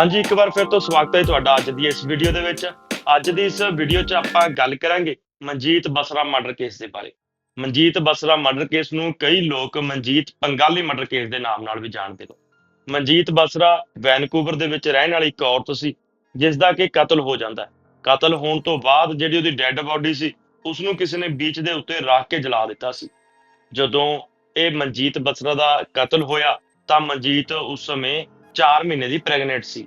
ਹਾਂਜੀ, ਇੱਕ ਵਾਰ ਫਿਰ ਤੋਂ ਸਵਾਗਤ ਹੈ ਤੁਹਾਡਾ ਅੱਜ ਦੀ ਇਸ ਵੀਡੀਓ ਦੇ ਵਿੱਚ। ਅੱਜ ਦੀ ਇਸ ਵੀਡੀਓ 'ਚ ਆਪਾਂ ਗੱਲ ਕਰਾਂਗੇ ਮਨਜੀਤ ਬਸਰਾ ਮਰਡਰ ਕੇਸ ਦੇ ਬਾਰੇ। ਮਨਜੀਤ ਬਸਰਾ ਮਰਡਰ ਕੇਸ ਨੂੰ ਕਈ ਲੋਕ ਮਨਜੀਤ ਪੰਗਾਲੀ ਮਰਡਰ ਕੇਸ ਦੇ ਨਾਮ ਨਾਲ ਵੀ ਜਾਣਦੇ ਨੇ। ਮਨਜੀਤ ਬਸਰਾ ਵੈਨਕੂਵਰ ਦੇ ਵਿੱਚ ਰਹਿਣ ਵਾਲੀ ਇੱਕ ਔਰਤ ਸੀ, ਜਿਸ ਦਾ ਕਿ ਕਤਲ ਹੋ ਜਾਂਦਾ ਹੈ। ਕਤਲ ਹੋਣ ਤੋਂ ਬਾਅਦ ਜਿਹੜੀ ਉਹਦੀ ਡੈੱਡ ਬਾਡੀ ਸੀ ਉਸ ਨੂੰ ਕਿਸੇ ਨੇ ਬੀਚ ਦੇ ਉੱਤੇ ਰੱਖ ਕੇ ਜਲਾ ਦਿੱਤਾ ਸੀ। ਜਦੋਂ ਇਹ ਮਨਜੀਤ ਬਸਰਾ ਦਾ ਕਤਲ ਹੋਇਆ, ਤਾਂ ਮਨਜੀਤ ਉਸ ਸਮੇਂ 4 ਮਹੀਨੇ ਦੀ ਪ੍ਰੈਗਨੈਂਟ ਸੀ।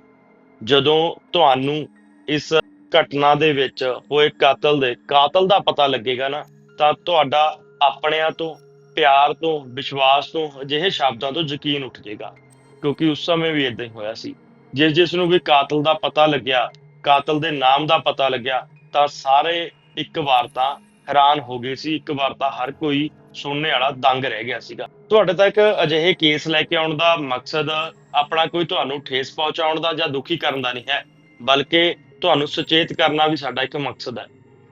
ਜਦੋਂ ਤੁਹਾਨੂੰ ਇਸ ਘਟਨਾ ਦੇ ਵਿੱਚ ਹੋਏ ਕਾਤਲ ਦੇ, ਕਾਤਲ ਦਾ ਪਤਾ ਲੱਗੇਗਾ ਨਾ, ਤਾਂ ਤੁਹਾਡਾ ਆਪਣਿਆਂ ਤੋਂ, ਪਿਆਰ ਤੋਂ, ਵਿਸ਼ਵਾਸ ਤੋਂ ਅਜਿਹੇ ਸ਼ਬਦਾਂ ਤੋਂ ਯਕੀਨ ਉੱਠ ਜਾਏਗਾ, ਕਿਉਂਕਿ ਉਸ ਸਮੇਂ ਵੀ ਇਦਾਂ ਹੀ ਹੋਇਆ ਸੀ। ਜਿਸ ਜਿਸ ਨੂੰ ਵੀ ਕਾਤਲ ਦਾ ਪਤਾ ਲੱਗਿਆ, ਕਾਤਲ ਦੇ ਨਾਮ ਦਾ ਪਤਾ ਲੱਗਿਆ, ਤਾਂ ਸਾਰੇ ਇੱਕ ਵਾਰ ਤਾਂ ਹੈਰਾਨ ਹੋ ਗਏ ਸੀ। ਇੱਕ ਵਾਰ ਤਾਂ ਹਰ ਕੋਈ ਸੁਣਨੇ ਵਾਲਾ ਦੰਗ ਰਹਿ ਗਿਆ ਸੀਗਾ। ਤੁਹਾਡੇ ਤੱਕ ਅਜਿਹੇ ਕੇਸ ਲੈ ਕੇ ਆਉਣ ਦਾ ਮਕਸਦ ਆਪਣਾ ਕੋਈ ਤੁਹਾਨੂੰ ਠੇਸ ਪਹੁੰਚਾਉਣ ਦਾ ਜਾਂ ਦੁਖੀ ਕਰਨ ਦਾ ਨਹੀਂ ਹੈ, ਬਲਕਿ ਤੁਹਾਨੂੰ ਸੁਚੇਤ ਕਰਨਾ ਵੀ ਸਾਡਾ ਇੱਕ ਮਕਸਦ ਹੈ।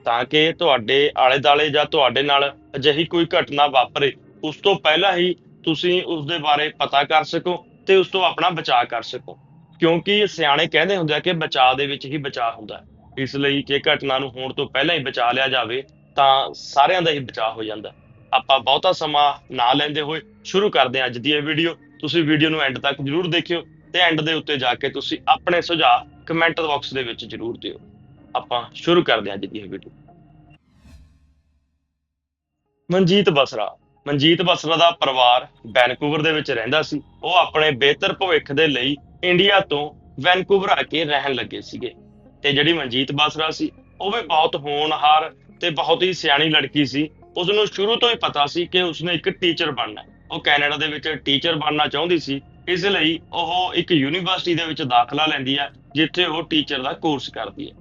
ਤਾਂ ਕਿ ਤੁਹਾਡੇ ਆਲੇ ਦਾਲੇ ਜਾਂ ਤੁਹਾਡੇ ਨਾਲ ਅਜਿਹੀ ਕੋਈ ਘਟਨਾ ਵਾਪਰੇ, ਉਸ ਤੋਂ ਪਹਿਲਾਂ ਹੀ ਤੁਸੀਂ ਉਸ ਦੇ ਬਾਰੇ ਪਤਾ ਕਰ ਸਕੋ ਤੇ ਉਸ ਤੋਂ ਆਪਣਾ ਬਚਾਅ ਕਰ ਸਕੋ। ਕਿਉਂਕਿ ਸਿਆਣੇ ਕਹਿੰਦੇ ਹੁੰਦੇ ਆ ਕਿ ਬਚਾਅ ਦੇ ਵਿੱਚ ਹੀ ਬਚਾਅ ਹੁੰਦਾ ਹੈ। ਇਸ ਲਈ ਜੇ ਘਟਨਾ ਨੂੰ ਹੋਣ ਤੋਂ ਪਹਿਲਾਂ ਹੀ ਬਚਾ ਲਿਆ ਜਾਵੇ ਤਾਂ ਸਾਰਿਆਂ ਦਾ ਹੀ ਬਚਾਅ ਹੋ ਜਾਂਦਾ। ਆਪਾਂ ਬਹੁਤਾ ਸਮਾਂ ਨਾ ਲੈਂਦੇ ਹੋਏ ਸ਼ੁਰੂ ਕਰਦੇ ਹਾਂ ਅੱਜ ਦੀ ਇਹ ਵੀਡੀਓ ਤੁਸੀਂ ਵੀਡੀਓ ਨੂੰ ਐਂਡ ਤੱਕ ਜਰੂਰ ਦੇਖਿਓ ਤੇ ਐਂਡ ਦੇ ਉੱਤੇ ਜਾ ਕੇ ਤੁਸੀਂ ਆਪਣੇ ਸੁਝਾਅ ਕਮੈਂਟ ਬਾਕਸ ਦੇ ਵਿੱਚ ਜਰੂਰ ਦਿਓ। ਆਪਾਂ ਸ਼ੁਰੂ ਕਰਦੇ ਹਾਂ ਅੱਜ ਦੀ ਇਹ ਵੀਡੀਓ ਮਨਜੀਤ ਬਸਰਾ। ਮਨਜੀਤ ਬਸਰਾ ਦਾ ਪਰਿਵਾਰ ਵੈਨਕੂਵਰ ਦੇ ਵਿੱਚ ਰਹਿੰਦਾ ਸੀ। ਉਹ ਆਪਣੇ ਬਿਹਤਰ ਭਵਿੱਖ ਦੇ ਲਈ ਇੰਡੀਆ ਤੋਂ ਵੈਨਕੂਵਰ ਆ ਕੇ ਰਹਿਣ ਲੱਗੇ ਸੀਗੇ। ਤੇ ਜਿਹੜੀ ਮਨਜੀਤ ਬਸਰਾ ਸੀ, ਉਹ ਵੀ ਬਹੁਤ ਹੋਣਹਾਰ ਤੇ ਬਹੁਤ ਹੀ ਸਿਆਣੀ ਲੜਕੀ ਸੀ। ਉਸ ਨੂੰ ਸ਼ੁਰੂ ਤੋਂ ਹੀ ਪਤਾ ਸੀ ਕਿ ਉਸਨੇ ਇੱਕ ਟੀਚਰ ਬਣਨਾ ਹੈ। ਉਹ ਕੈਨੇਡਾ ਦੇ ਵਿੱਚ ਟੀਚਰ ਬਣਨਾ ਚਾਹੁੰਦੀ ਸੀ। ਇਸ ਲਈ ਉਹ ਇੱਕ ਯੂਨੀਵਰਸਿਟੀ ਦੇ ਵਿੱਚ ਦਾਖਲਾ ਲੈਂਦੀ ਹੈ, ਜਿੱਥੇ ਉਹ ਟੀਚਰ ਦਾ ਕੋਰਸ ਕਰਦੀ ਹੈ।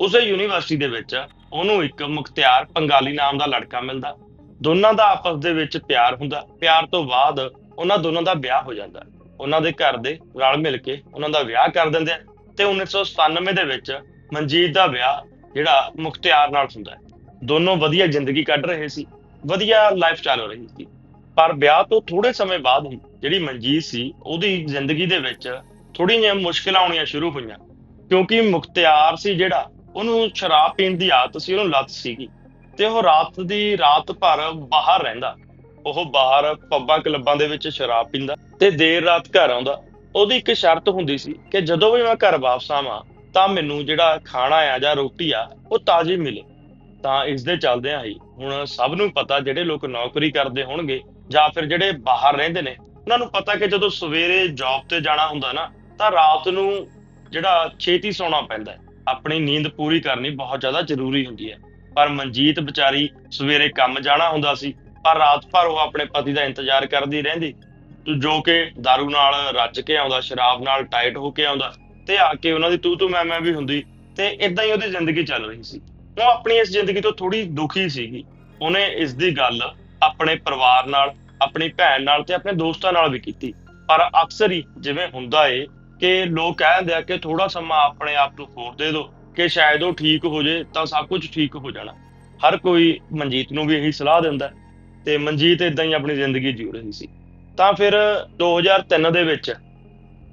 ਉਸੇ ਯੂਨੀਵਰਸਿਟੀ ਦੇ ਵਿੱਚ ਉਹਨੂੰ ਇੱਕ ਮੁਖਤਿਆਰ ਪੰਗਾਲੀ ਨਾਮ ਦਾ ਲੜਕਾ ਮਿਲਦਾ। ਦੋਨਾਂ ਦਾ ਆਪਸ ਦੇ ਵਿੱਚ ਪਿਆਰ ਹੁੰਦਾ। ਪਿਆਰ ਤੋਂ ਬਾਅਦ ਉਹਨਾਂ ਦੋਨਾਂ ਦਾ ਵਿਆਹ ਹੋ ਜਾਂਦਾ। ਉਹਨਾਂ ਦੇ ਘਰ ਦੇ ਰਲ ਮਿਲ ਕੇ ਉਹਨਾਂ ਦਾ ਵਿਆਹ ਕਰ ਦਿੰਦੇ ਆ। ਤੇ 1997 ਦੇ ਵਿੱਚ ਮਨਜੀਤ ਦਾ ਵਿਆਹ ਜਿਹੜਾ ਮੁਖਤਿਆਰ ਨਾਲ ਹੁੰਦਾ ਦੋਨੋਂ ਵਧੀਆ ਜ਼ਿੰਦਗੀ ਕੱਢ ਰਹੇ ਸੀ, ਵਧੀਆ ਲਾਈਫ ਚੱਲ ਰਹੀ ਸੀ। ਪਰ ਵਿਆਹ ਤੋਂ ਥੋੜੇ ਸਮੇਂ ਬਾਅਦ ਹੀ ਜਿਹੜੀ ਮਨਜੀਤ ਸੀ, ਉਹਦੀ ਜ਼ਿੰਦਗੀ ਦੇ ਵਿੱਚ ਥੋੜ੍ਹੀਆਂ ਜਿਹੀਆਂ ਮੁਸ਼ਕਲਾਂ ਆਉਣੀਆਂ ਸ਼ੁਰੂ ਹੋਈਆਂ। ਕਿਉਂਕਿ ਮੁਖਤਿਆਰ ਸੀ ਜਿਹੜਾ, ਉਹਨੂੰ ਸ਼ਰਾਬ ਪੀਣ ਦੀ ਆਦਤ ਸੀ, ਉਹਨੂੰ ਲੱਤ ਸੀਗੀ। ਤੇ ਉਹ ਰਾਤ ਦੀ ਰਾਤ ਭਰ ਬਾਹਰ ਰਹਿੰਦਾ। ਉਹ ਬਾਹਰ ਪੱਬਾਂ ਕਲੱਬਾਂ ਦੇ ਵਿੱਚ ਸ਼ਰਾਬ ਪੀਂਦਾ ਤੇ ਦੇਰ ਰਾਤ ਘਰ ਆਉਂਦਾ। ਉਹਦੀ ਇੱਕ ਸ਼ਰਤ ਹੁੰਦੀ ਸੀ ਕਿ ਜਦੋਂ ਵੀ ਮੈਂ ਘਰ ਵਾਪਸ ਆਵਾਂ, ਤਾਂ ਮੈਨੂੰ ਜਿਹੜਾ ਖਾਣਾ ਆ ਜਾਂ ਰੋਟੀ ਆ, ਉਹ ਤਾਜ਼ੀ ਮਿਲੇ। ਤਾਂ ਇਸ ਦੇ ਚੱਲਦਿਆਂ ਹੀ ਹੁਣ ਸਭ ਨੂੰ ਪਤਾ ਜਿਹੜੇ ਲੋਕ ਨੌਕਰੀ ਕਰਦੇ ਹੋਣਗੇ ਜਾਂ ਫਿਰ ਜਿਹੜੇ ਬਾਹਰ ਰਹਿੰਦੇ ਨੇ, ਉਹਨਾਂ ਨੂੰ ਪਤਾ ਕਿ ਜਦੋਂ ਸਵੇਰੇ ਜੌਬ ਤੇ ਜਾਣਾ ਹੁੰਦਾ ਨਾ, ਤਾਂ ਰਾਤ ਨੂੰ ਜਿਹੜਾ ਛੇਤੀ ਸੌਣਾ ਪੈਂਦਾ ਆਪਣੀ ਨੀਂਦ ਪੂਰੀ ਕਰਨੀ ਬਹੁਤ ਜ਼ਿਆਦਾ ਜ਼ਰੂਰੀ ਹੁੰਦੀ ਹੈ। ਪਰ ਮਨਜੀਤ ਵਿਚਾਰੀ ਸਵੇਰੇ ਕੰਮ ਜਾਣਾ ਹੁੰਦਾ ਸੀ, ਪਰ ਰਾਤ ਭਰ ਉਹ ਆਪਣੇ ਪਤੀ ਦਾ ਇੰਤਜ਼ਾਰ ਕਰਦੀ ਰਹਿੰਦੀ। ਜੋ ਕਿ दारू ਨਾਲ ਰੱਜ ਕੇ ਆਉਂਦਾ, ਸ਼ਰਾਬ ਨਾਲ ਟਾਈਟ ਹੋ ਕੇ ਆਉਂਦਾ, ਤੇ ਆ ਕੇ ਉਹਨਾਂ ਦੀ ਤੂ ਤੂ ਮੈਂ ਮੈਂ ਵੀ ਹੁੰਦੀ, ਤੇ ਇਦਾਂ ਹੀ ਉਹਦੀ ਜ਼ਿੰਦਗੀ ਚੱਲ ਰਹੀ ਸੀ। ਉਹ ਆਪਣੀ ਇਸ ਜ਼ਿੰਦਗੀ ਤੋਂ ਥੋੜੀ ਦੁਖੀ ਸੀਗੀ। ਉਹਨੇ ਇਸ ਦੀ ਗੱਲ ਆਪਣੇ ਪਰਿਵਾਰ ਨਾਲ, ਆਪਣੀ ਭੈਣ ਨਾਲ ਤੇ ਆਪਣੇ ਦੋਸਤਾਂ ਨਾਲ ਵੀ ਕੀਤੀ। ਪਰ ਅਕਸਰ ਹੀ ਜਿਵੇਂ ਹੁੰਦਾ ਏ ਕਿ ਲੋਕ ਕਹਿੰਦੇ ਆ ਕਿ ਥੋੜਾ ਸਮਾਂ ਆਪਣੇ ਆਪ ਨੂੰ ਹੋਰ ਦੇ ਦਿਓ, ਕਿ ਸ਼ਾਇਦ ਉਹ ਠੀਕ ਹੋ ਜੇ ਤਾਂ ਸਭ ਕੁਝ ਠੀਕ ਹੋ ਜਾਣਾ। ਹਰ ਕੋਈ ਮਨਜੀਤ ਨੂੰ ਵੀ ਇਹੀ ਸਲਾਹ ਦਿੰਦਾ ਤੇ ਮਨਜੀਤ ਇਦਾਂ ਹੀ ਆਪਣੀ ਜ਼ਿੰਦਗੀ ਜੀ ਰਹੀ ਸੀ। ਤਾਂ ਫਿਰ 2003 ਦੇ ਵਿੱਚ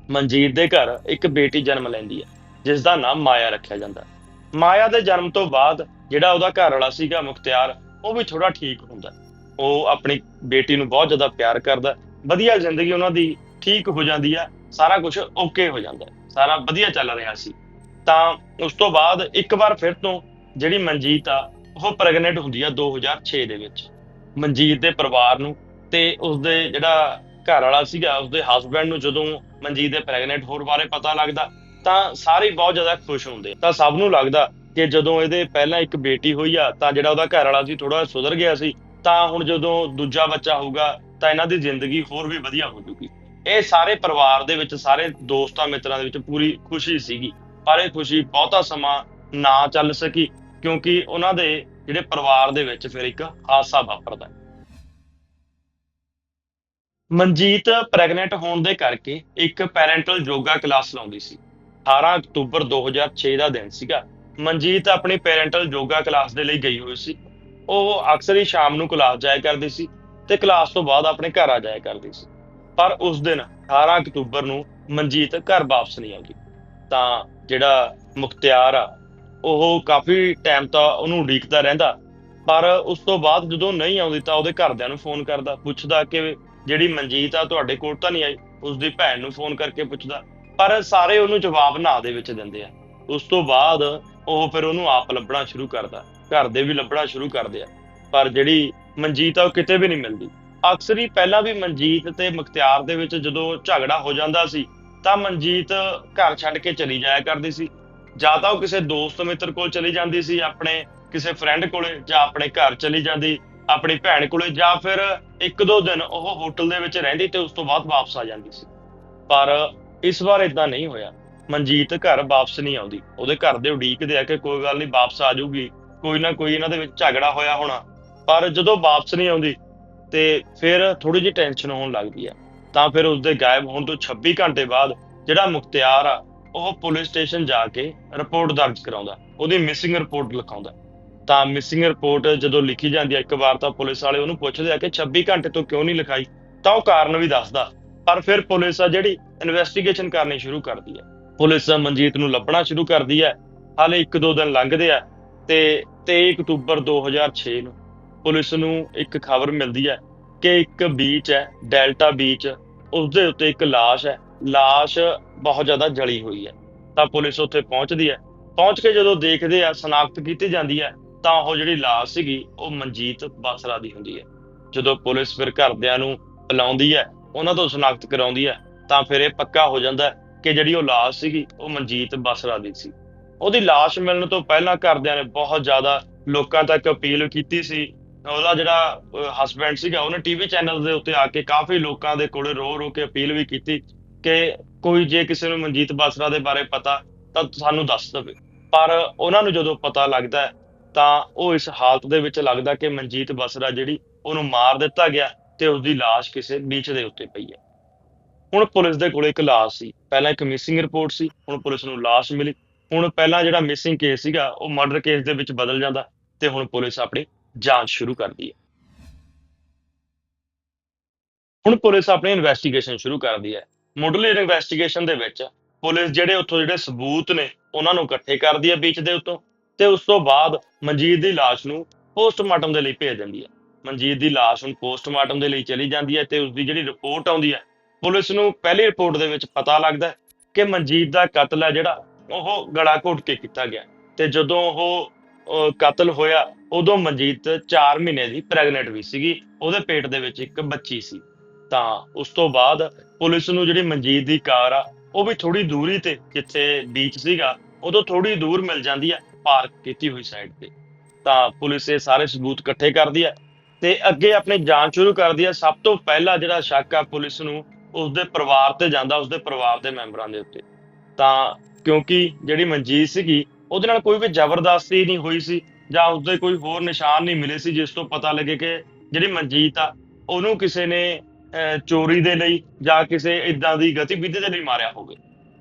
ਮਨਜੀਤ ਦੇ ਘਰ ਇੱਕ ਬੇਟੀ ਜਨਮ ਲੈਂਦੀ ਹੈ ਜਿਸ ਦਾ ਨਾਮ ਮਾਇਆ ਰੱਖਿਆ ਜਾਂਦਾ ਹੈ। ਮਾਇਆ ਦੇ ਜਨਮ ਤੋਂ ਬਾਅਦ ਜਿਹੜਾ ਉਹਦਾ ਘਰ ਵਾਲਾ ਸੀਗਾ ਮੁਖਤਿਆਰ, ਉਹ ਵੀ ਥੋੜਾ ਠੀਕ ਹੁੰਦਾ। ਉਹ ਆਪਣੀ ਬੇਟੀ ਨੂੰ ਬਹੁਤ ਜ਼ਿਆਦਾ ਪਿਆਰ ਕਰਦਾ। ਵਧੀਆ ਜ਼ਿੰਦਗੀ ਉਹਨਾਂ ਦੀ ਠੀਕ ਹੋ ਜਾਂਦੀ ਆ, ਸਾਰਾ ਕੁਝ ਓਕੇ ਹੋ ਜਾਂਦਾ ਸਾਰਾ ਵਧੀਆ ਚੱਲ ਰਿਹਾ ਸੀ। ਤਾਂ ਉਸ ਤੋਂ ਬਾਅਦ ਇੱਕ ਵਾਰ ਫਿਰ ਤੋਂ ਜਿਹੜੀ ਮਨਜੀਤ ਆ, ਉਹ ਪ੍ਰੈਗਨੈਂਟ ਹੁੰਦੀ ਆ 2006 ਦੇ ਵਿੱਚ। ਮਨਜੀਤ ਦੇ ਪਰਿਵਾਰ ਨੂੰ ਤੇ ਉਸਦੇ ਜਿਹੜਾ ਘਰ ਵਾਲਾ ਸੀਗਾ, ਉਸਦੇ ਹਸਬੰਡ ਨੂੰ ਜਦੋਂ ਮਨਜੀਤ ਦੇ ਪ੍ਰੈਗਨੈਂਟ ਹੋਣ ਬਾਰੇ ਪਤਾ ਲੱਗਦਾ ਤਾਂ ਸਾਰੇ ਬਹੁਤ ਜ਼ਿਆਦਾ ਖੁਸ਼ ਹੁੰਦੇ ਤਾਂ ਸਭ ਨੂੰ ਲੱਗਦਾ ਕਿ ਜਦੋਂ ਇਹਦੇ ਪਹਿਲਾਂ ਇੱਕ ਬੇਟੀ ਹੋਈ ਆ, ਤਾਂ ਜਿਹੜਾ ਉਹਦਾ ਘਰ ਵਾਲਾ ਸੀ ਥੋੜਾ ਸੁਧਰ ਗਿਆ ਸੀ, ਤਾਂ ਹੁਣ ਜਦੋਂ ਦੂਜਾ ਬੱਚਾ ਹੋਊਗਾ, ਤਾਂ ਇਹਨਾਂ ਦੀ ਜ਼ਿੰਦਗੀ ਹੋਰ ਵੀ ਵਧੀਆ ਹੋ ਜੂਗੀ। ਇਹ ਸਾਰੇ ਪਰਿਵਾਰ ਦੇ ਵਿੱਚ, ਸਾਰੇ ਦੋਸਤਾਂ ਮਿੱਤਰਾਂ ਦੇ ਵਿੱਚ ਪੂਰੀ ਖੁਸ਼ੀ ਸੀਗੀ। ਪਰ ਇਹ ਖੁਸ਼ੀ ਬਹੁਤਾ ਸਮਾਂ ਨਾ ਚੱਲ ਸਕੀ, ਕਿਉਂਕਿ ਉਹਨਾਂ ਦੇ ਜਿਹੜੇ ਪਰਿਵਾਰ ਦੇ ਵਿੱਚ ਫਿਰ ਇੱਕ ਹਾਦਸਾ ਵਾਪਰਦਾ ਮਨਜੀਤ ਪ੍ਰੈਗਨੈਂਟ ਹੋਣ ਦੇ ਕਰਕੇ ਇੱਕ ਪੈਰੈਂਟਲ ਯੋਗਾ ਕਲਾਸ ਲਾਉਂਦੀ ਸੀ। 18 ਅਕਤੂਬਰ 2006 ਦਾ ਦਿਨ ਸੀਗਾ। ਮਨਜੀਤ ਆਪਣੀ ਪੈਰੈਂਟਲ ਯੋਗਾ ਕਲਾਸ ਦੇ ਲਈ ਗਈ ਹੋਈ ਸੀ। ਉਹ ਅਕਸਰ ਹੀ ਸ਼ਾਮ ਨੂੰ ਕਲਾਸ ਜਾਇਆ ਕਰਦੀ ਸੀ ਤੇ ਕਲਾਸ ਤੋਂ ਬਾਅਦ ਆਪਣੇ ਘਰ ਆ ਜਾਇਆ ਕਰਦੀ ਸੀ। ਪਰ ਉਸ ਦਿਨ 18 ਅਕਤੂਬਰ ਨੂੰ ਮਨਜੀਤ ਘਰ ਵਾਪਸ ਨਹੀਂ ਆਉਂਦੀ ਤਾਂ ਜਿਹੜਾ ਮੁਖਤਿਆਰ ਆ, ਉਹ ਕਾਫੀ ਟਾਈਮ ਤਾਂ ਉਹਨੂੰ ਉਡੀਕਦਾ ਰਹਿੰਦਾ। ਪਰ ਉਸ ਤੋਂ ਬਾਅਦ ਜਦੋਂ ਨਹੀਂ ਆਉਂਦੀ ਤਾਂ ਉਹਦੇ ਘਰਦਿਆਂ ਨੂੰ ਫੋਨ ਕਰਦਾ, ਪੁੱਛਦਾ ਕਿ ਜਿਹੜੀ ਮਨਜੀਤ ਆ ਤੁਹਾਡੇ ਕੋਲ ਤਾਂ ਨਹੀਂ ਆਈ? ਉਸਦੀ ਭੈਣ ਨੂੰ ਫੋਨ ਕਰਕੇ ਪੁੱਛਦਾ ਪਰ ਸਾਰੇ ਉਹਨੂੰ ਜਵਾਬ ਨਾ ਦੇ ਵਿੱਚ ਦਿੰਦੇ ਆ। ਉਸ ਤੋਂ ਬਾਅਦ ਉਹ ਫਿਰ ਉਹਨੂੰ ਆਪ ਲੱਭਣਾ ਸ਼ੁਰੂ ਕਰਦਾ। ਘਰ ਦੇ ਵੀ ਲੱਭਣਾ ਸ਼ੁਰੂ ਕਰਦੇ ਆ। ਪਰ ਜਿਹੜੀ ਮਨਜੀਤ ਆ, ਉਹ ਕਿਤੇ ਵੀ ਨਹੀਂ ਮਿਲਦੀ। ਅਕਸਰ ਹੀ ਪਹਿਲਾਂ ਵੀ ਮਨਜੀਤ ਤੇ ਮੁਖਤਿਆਰ ਦੇ ਵਿੱਚ ਜਦੋਂ ਝਗੜਾ ਹੋ ਜਾਂਦਾ ਸੀ, ਤਾਂ ਮਨਜੀਤ ਘਰ ਛੱਡ ਕੇ ਚਲੀ ਜਾਇਆ ਕਰਦੀ ਸੀ। ਜਾਂ ਤਾਂ ਉਹ ਕਿਸੇ ਦੋਸਤ ਮਿੱਤਰ ਕੋਲ ਚਲੀ ਜਾਂਦੀ ਸੀ, ਆਪਣੇ ਕਿਸੇ ਫਰੈਂਡ ਕੋਲੇ, ਜਾਂ ਆਪਣੇ ਘਰ ਚਲੀ ਜਾਂਦੀ, ਆਪਣੀ ਭੈਣ ਕੋਲੇ, ਜਾਂ ਫਿਰ ਇੱਕ ਦੋ ਦਿਨ ਉਹ ਹੋਟਲ ਦੇ ਵਿੱਚ ਰਹਿੰਦੀ ਤੇ ਉਸ ਤੋਂ ਬਾਅਦ ਵਾਪਸ ਆ ਜਾਂਦੀ ਸੀ। ਪਰ ਇਸ ਵਾਰ ਇਦਾਂ ਨਹੀਂ ਹੋਇਆ। ਮਨਜੀਤ ਘਰ ਵਾਪਸ ਨਹੀਂ ਆਉਂਦੀ। ਉਹਦੇ ਘਰ ਦੇ ਉਡੀਕਦੇ ਆ ਕਿ ਕੋਈ ਗੱਲ ਨਹੀਂ, ਵਾਪਸ ਆ ਜਾਊਗੀ। ਕੋਈ ਨਾ ਕੋਈ ਇਹਨਾਂ ਦੇ ਵਿੱਚ ਝਗੜਾ ਹੋਇਆ ਹੋਣਾ। ਪਰ ਜਦੋਂ ਵਾਪਸ ਨਹੀਂ ਆਉਂਦੀ ਤੇ ਫਿਰ ਥੋੜੀ ਜਿਹੀ ਟੈਨਸ਼ਨ ਹੋਣ ਲੱਗਦੀ ਆ। ਤਾਂ ਫਿਰ ਉਸਦੇ ਗਾਇਬ ਹੋਣ ਤੋਂ 26 ਘੰਟੇ ਬਾਅਦ ਜਿਹੜਾ ਮੁਖਤਿਆਰ ਆ, ਉਹ ਪੁਲਿਸ ਸਟੇਸ਼ਨ ਜਾ ਕੇ ਰਿਪੋਰਟ ਦਰਜ ਕਰਾਉਂਦਾ। ਉਹਦੀ ਮਿਸਿੰਗ ਰਿਪੋਰਟ ਲਿਖਾਉਂਦਾ। ਤਾਂ ਮਿਸਿੰਗ ਰਿਪੋਰਟ ਜਦੋਂ ਲਿਖੀ ਜਾਂਦੀ ਹੈ ਇੱਕ ਵਾਰ ਤਾਂ ਪੁਲਿਸ ਵਾਲੇ ਉਹਨੂੰ ਪੁੱਛਦੇ ਆ ਕਿ 26 ਘੰਟੇ ਤੋਂ ਕਿਉਂ ਨਹੀਂ ਲਿਖਾਈ? ਤਾਂ ਉਹ ਕਾਰਨ ਵੀ ਦੱਸਦਾ। ਪਰ ਫਿਰ ਪੁਲਿਸ ਆ ਜਿਹੜੀ ਇਨਵੈਸਟੀਗੇਸ਼ਨ ਕਰਨੀ ਸ਼ੁਰੂ ਕਰਦੀ ਹੈ। ਪੁਲਿਸ ਮਨਜੀਤ ਨੂੰ ਲੱਭਣਾ ਸ਼ੁਰੂ ਕਰਦੀ ਹੈ। ਹਾਲੇ ਇੱਕ ਦੋ ਦਿਨ ਲੰਘਦੇ ਆ ਤੇ 23 ਅਕਤੂਬਰ 2006 ਨੂੰ ਪੁਲਿਸ ਨੂੰ ਇੱਕ ਖਬਰ ਮਿਲਦੀ ਹੈ ਕਿ ਇੱਕ ਬੀਚ ਹੈ ਡੈਲਟਾ ਬੀਚ ਉਸ ਦੇ ਉੱਤੇ ਇੱਕ ਲਾਸ਼ ਹੈ। ਲਾਸ਼ ਬਹੁਤ ਜ਼ਿਆਦਾ ਜਲੀ ਹੋਈ ਹੈ। ਤਾਂ ਪੁਲਿਸ ਉੱਥੇ ਪਹੁੰਚਦੀ ਹੈ। ਪਹੁੰਚ ਕੇ ਜਦੋਂ ਦੇਖਦੇ ਆ, ਸ਼ਨਾਖਤ ਕੀਤੀ ਜਾਂਦੀ ਹੈ, ਤਾਂ ਉਹ ਜਿਹੜੀ ਲਾਸ਼ ਸੀਗੀ, ਉਹ ਮਨਜੀਤ ਬਾਸਰਾ ਦੀ ਹੁੰਦੀ ਹੈ। ਜਦੋਂ ਪੁਲਿਸ ਫਿਰ ਘਰਦਿਆਂ ਨੂੰ ਬੁਲਾਉਂਦੀ ਹੈ ਉਹਨਾਂ ਤੋਂ ਸ਼ਨਾਖਤ ਕਰਾਉਂਦੀ ਹੈ, ਤਾਂ ਫਿਰ ਇਹ ਪੱਕਾ ਹੋ ਜਾਂਦਾ ਕਿ ਜਿਹੜੀ ਉਹ ਲਾਸ਼ ਸੀਗੀ, ਉਹ ਮਨਜੀਤ ਬਾਸਰਾ ਦੀ ਸੀ। ਉਹਦੀ ਲਾਸ਼ ਮਿਲਣ ਤੋਂ ਪਹਿਲਾਂ ਘਰਦਿਆਂ ਨੇ ਬਹੁਤ ਜ਼ਿਆਦਾ ਲੋਕਾਂ ਤੱਕ ਅਪੀਲ ਕੀਤੀ ਸੀ। ਉਹਦਾ ਜਿਹੜਾ ਹਸਬੈਂਡ ਸੀਗਾ, ਉਹਨੇ ਟੀਵੀ ਚੈਨਲ ਦੇ ਉੱਤੇ ਆ ਕੇ ਕਾਫੀ ਲੋਕਾਂ ਦੇ ਕੋਲੇ ਰੋ ਰੋ ਕੇ ਅਪੀਲ ਵੀ ਕੀਤੀ ਕਿ ਕੋਈ ਜੇ ਕਿਸੇ ਨੂੰ ਮਨਜੀਤ ਬਾਸਰਾ ਦੇ ਬਾਰੇ ਪਤਾ, ਤਾਂ ਸਾਨੂੰ ਦੱਸ ਦੇਵੇ। ਪਰ ਉਹਨਾਂ ਨੂੰ ਜਦੋਂ ਪਤਾ ਲੱਗਦਾ ਤਾਂ ਉਹ ਇਸ ਹਾਲਤ ਦੇ ਵਿੱਚ ਲੱਗਦਾ ਕਿ ਮਨਜੀਤ ਬਾਸਰਾ ਜਿਹੜੀ ਉਹਨੂੰ ਮਾਰ ਦਿੱਤਾ ਗਿਆ ਤੇ ਉਸਦੀ ਲਾਸ਼ ਕਿਸੇ ਬੀਚ ਦੇ ਉੱਤੇ ਪਈ ਹੈ। ਹੁਣ ਪੁਲਿਸ ਦੇ ਕੋਲ ਇੱਕ ਲਾਸ਼ ਸੀ। ਪਹਿਲਾਂ ਇੱਕ ਮਿਸਿੰਗ ਰਿਪੋਰਟ ਸੀ। ਹੁਣ ਪੁਲਿਸ ਨੂੰ ਲਾਸ਼ ਮਿਲੀ। ਹੁਣ ਪਹਿਲਾਂ ਜਿਹੜਾ ਮਿਸਿੰਗ ਕੇਸ ਸੀਗਾ, ਉਹ ਮਰਡਰ ਕੇਸ ਦੇ ਵਿੱਚ ਬਦਲ ਜਾਂਦਾ ਤੇ ਹੁਣ ਪੁਲਿਸ ਆਪਣੀ ਜਾਂਚ ਸ਼ੁਰੂ ਕਰਦੀ ਹੈ। ਹੁਣ ਪੁਲਿਸ ਆਪਣੀ ਇਨਵੈਸਟੀਗੇਸ਼ਨ ਸ਼ੁਰੂ ਕਰਦੀ ਹੈ। ਮੁੱਢਲੀ ਇਨਵੈਸਟੀਗੇਸ਼ਨ ਦੇ ਵਿੱਚ ਪੁਲਿਸ ਜਿਹੜੇ ਉੱਥੋਂ ਜਿਹੜੇ ਸਬੂਤ ਨੇ, ਉਹਨਾਂ ਨੂੰ ਇਕੱਠੇ ਕਰਦੀ ਹੈ ਬੀਚ ਦੇ ਉੱਤੋਂ ਤੇ ਉਸ ਤੋਂ ਬਾਅਦ ਮਨਜੀਤ ਦੀ ਲਾਸ਼ ਨੂੰ ਪੋਸਟਮਾਰਟਮ ਦੇ ਲਈ ਭੇਜ ਦਿੰਦੀ ਹੈ। ਮਨਜੀਤ ਦੀ ਲਾਸ਼ ਹੁਣ ਪੋਸਟਮਾਰਟਮ ਦੇ ਲਈ ਚਲੀ ਜਾਂਦੀ ਹੈ ਤੇ ਉਸ ਦੀ ਜਿਹੜੀ ਰਿਪੋਰਟ ਆਉਂਦੀ ਹੈ, ਪੁਲਿਸ ਨੂੰ ਪਹਿਲੀ ਰਿਪੋਰਟ ਦੇ ਵਿੱਚ ਪਤਾ ਲੱਗਦਾ ਕਿ ਮਨਜੀਤ ਦਾ ਕਤਲ ਹੈ ਜਿਹੜਾ ਉਹ ਗਲਾ ਘੋਟ ਕੇ ਕੀਤਾ ਗਿਆ ਤੇ ਜਦੋਂ ਉਹ ਕਤਲ ਹੋਇਆ, ਉਦੋਂ ਮਨਜੀਤ 4 ਮਹੀਨੇ ਦੀ ਪ੍ਰੈਗਨੈਂਟ ਵੀ ਸੀਗੀ, ਉਹਦੇ ਪੇਟ ਦੇ ਵਿੱਚ ਇੱਕ ਬੱਚੀ ਸੀ। ਤਾਂ ਉਸ ਤੋਂ ਬਾਅਦ ਪੁਲਿਸ ਨੂੰ ਜਿਹੜੀ ਮਨਜੀਤ ਦੀ ਕਾਰ ਆ, ਉਹ ਵੀ ਥੋੜੀ ਦੂਰੀ ਤੇ ਕਿੱਥੇ ਬੀਚ ਸੀਗਾ, ਉਦੋਂ ਥੋੜੀ ਦੂਰ ਮਿਲ ਜਾਂਦੀ ਹੈ ਪਾਰਕ ਕੀਤੀ ਹੋਈ ਸਾਈਡ ਤੇ। ਤਾਂ ਪੁਲਿਸ ਇਹ ਸਾਰੇ ਸਬੂਤ ਇਕੱਠੇ ਕਰਦੀ ਹੈ ਤੇ ਅੱਗੇ ਆਪਣੀ ਜਾਂਚ ਸ਼ੁਰੂ ਕਰਦੀ ਹੈ। ਸਭ ਤੋਂ ਪਹਿਲਾਂ ਜਿਹੜਾ ਸ਼ੱਕ ਆ ਪੁਲਿਸ ਨੂੰ ਉਸਦੇ ਪਰਿਵਾਰ ਤੇ ਜਾਂਦਾ ਉਸਦੇ ਪਰਿਵਾਰ ਦੇ ਮੈਂਬਰਾਂ ਦੇ ਉੱਤੇ। ਤਾਂ ਕਿਉਂਕਿ ਜਿਹੜੀ ਮਨਜੀਤ ਸੀਗੀ ਉਹਦੇ ਨਾਲ ਕੋਈ ਵੀ ਜ਼ਬਰਦਸਤੀ ਨਹੀਂ ਹੋਈ ਸੀ ਜਾਂ ਉਸਦੇ ਕੋਈ ਹੋਰ ਨਿਸ਼ਾਨ ਨਹੀਂ ਮਿਲੇ ਸੀ ਜਿਸ ਤੋਂ ਪਤਾ ਲੱਗੇ ਕਿ ਜਿਹੜੀ ਮਨਜੀਤ ਆ ਉਹਨੂੰ ਕਿਸੇ ਨੇ ਅਹ, ਚੋਰੀ ਦੇ ਲਈ ਜਾਂ ਕਿਸੇ ਇਦਾਂ ਦੀ ਗਤੀਵਿਧੀ ਦੇ ਲਈ ਮਾਰਿਆ ਹੋਵੇ।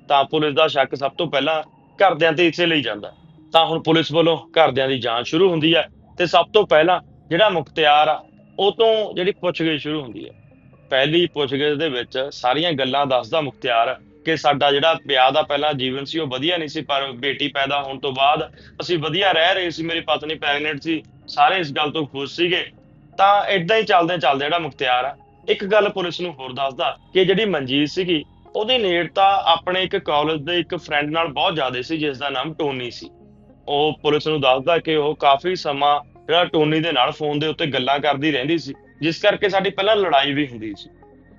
ਤਾਂ ਪੁਲਿਸ ਦਾ ਸ਼ੱਕ ਸਭ ਤੋਂ ਪਹਿਲਾਂ ਘਰਦਿਆਂ ਤੇ ਇਸੇ ਲਈ ਜਾਂਦਾ। ਤਾਂ ਹੁਣ ਪੁਲਿਸ ਵੱਲੋਂ ਘਰਦਿਆਂ ਦੀ ਜਾਂਚ ਸ਼ੁਰੂ ਹੁੰਦੀ ਹੈ ਤੇ ਸਭ ਤੋਂ ਪਹਿਲਾਂ ਜਿਹੜਾ ਮੁਖਤਿਆਰ ਆ, ਉਹ ਤੋਂ ਜਿਹੜੀ ਪੁੱਛਗਿੱਛ ਸ਼ੁਰੂ ਹੁੰਦੀ ਹੈ ਪਹਿਲੀ ਪੁੱਛਗਿੱਛ ਦੇ ਵਿੱਚ ਸਾਰੀਆਂ ਗੱਲਾਂ ਦੱਸਦਾ ਮੁਖਤਿਆਰ ਕਿ ਸਾਡਾ ਜਿਹੜਾ ਵਿਆਹ ਦਾ ਪਹਿਲਾ ਜੀਵਨ ਸੀ, ਉਹ ਵਧੀਆ ਨਹੀਂ ਸੀ, ਪਰ ਬੇਟੀ ਪੈਦਾ ਹੋਣ ਤੋਂ ਬਾਅਦ ਅਸੀਂ ਵਧੀਆ ਰਹਿ ਰਹੇ ਸੀ, ਮੇਰੀ ਪਤਨੀ ਪ੍ਰੈਗਨੈਂਟ ਸੀ, ਸਾਰੇ ਇਸ ਗੱਲ ਤੋਂ ਖੁਸ਼ ਸੀਗੇ। ਤਾਂ ਇਦਾਂ ਹੀ ਚੱਲਦੇ ਚੱਲਦੇ ਜਿਹੜਾ ਮੁਖਤਿਆਰ ਆ, ਇੱਕ ਗੱਲ ਪੁਲਿਸ ਨੂੰ ਹੋਰ ਦੱਸਦਾ ਕਿ ਜਿਹੜੀ ਮਨਜੀਤ ਸੀਗੀ, ਉਹਦੀ ਨੇੜਤਾ ਆਪਣੇ ਇੱਕ ਕਾਲਜ ਦੇ ਇੱਕ ਫਰੈਂਡ ਨਾਲ ਬਹੁਤ ਜ਼ਿਆਦਾ ਸੀ, ਜਿਸ ਦਾ ਨਾਮ ਟੋਨੀ ਸੀ। ਉਹ ਪੁਲਿਸ ਨੂੰ ਦੱਸਦਾ ਕਿ ਉਹ ਕਾਫੀ ਸਮਾਂ ਜਿਹੜਾ ਟੋਨੀ ਦੇ ਨਾਲ ਫੋਨ ਦੇ ਉੱਤੇ ਗੱਲਾਂ ਕਰਦੀ ਰਹਿੰਦੀ ਸੀ, ਜਿਸ ਕਰਕੇ ਸਾਡੀ ਪਹਿਲਾਂ ਲੜਾਈ ਵੀ ਹੁੰਦੀ ਸੀ।